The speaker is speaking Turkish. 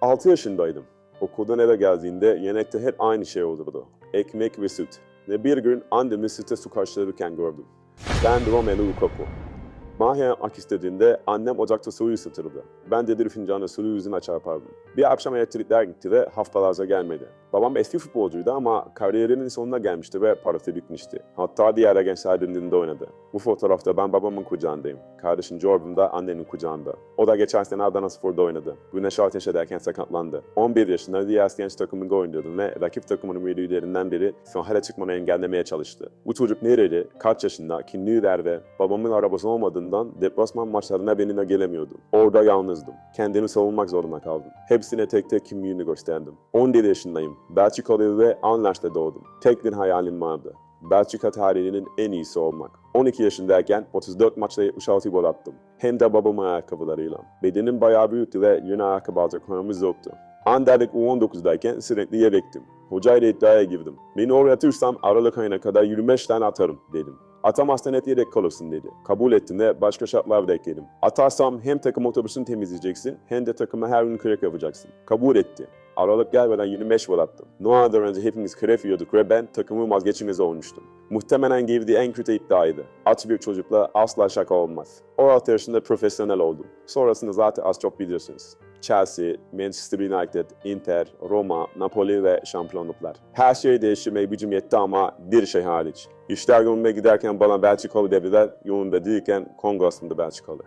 6 yaşındaydım. Okuldan eve geldiğinde yemekte hep aynı şey olurdu. Ekmek ve süt. Ve bir gün annemi süte su karıştırırken gördüm. Ben Romelu Lukaku. Mahya yapmak istediğinde annem ocakta suyu ısıtırdı. Ben de bir fincanla suyu yüzüne çarpardım. Bir akşam elektrikler gitti ve haftalarca gelmedi. Babam eski futbolcuydu ama kariyerinin sonuna gelmişti ve parası bitmişti. Hatta diğer gençler birliğinde oynadı. Bu fotoğrafta ben babamın kucağındayım. Kardeşim Jordan da annenin kucağında. O da geçen sene Adana Spor'da oynadı. Güneş ateş ederken sakatlandı. 11 yaşında diğer genç takımında oynuyordu ve rakip takımın üyelerinden biri sahaya çıkmanı engellemeye çalıştı. Bu çocuk nereli, kaç yaşında, kimliği nerede, babamın arabası olmadığından deplasman maçlarına benimle gelemiyordu. Orada yalnızdım. Kendimi savunmak zorunda kaldım. Hepsine tek tek kimliğini gösterdim. 17 yaşındayım. Belçikalı ve Anlaş'ta doğdum. Tek bir hayalim vardı. Belçika tarihinin en iyisi olmak. 12 yaşındayken 34 maçta 76 gol attım. Hem de babamın ayakkabılarıyla. Bedenim bayağı büyüktü ve yeni ayakkabı alacak paramız yoktu. Anderlecht U19'dayken sürekli yedektim. Hocayla iddiaya girdim. Beni oraya atırsam Aralık ayına kadar 25 tane atarım dedim. Atamazsan hep yedek kalırsın dedi. Kabul ettim ve başka şartlar da ekledim. Atarsam hem takım otobüsünü temizleyeceksin hem de takıma her gün kürek yapacaksın. Kabul etti. Aralık gelmeden 25 gol attım. Noah'dan önce hepimiz krep yiyorduk ve ben takımın vazgeçilmezi olmuştum. Muhtemelen girdiği en kötü iddiaydı. Aç bir çocukla asla şaka olmaz. O altı yaşında profesyonel oldum. Sonrasını zaten az çok biliyorsunuz. Chelsea, Manchester United, Inter, Roma, Napoli ve şampiyonluklar. Her şey değiştirmeye gücüm yetti ama bir şey hariç. İşler yolunda giderken bana Belçikalı dediler, yolunda değilken Kongo aslında Belçikalı.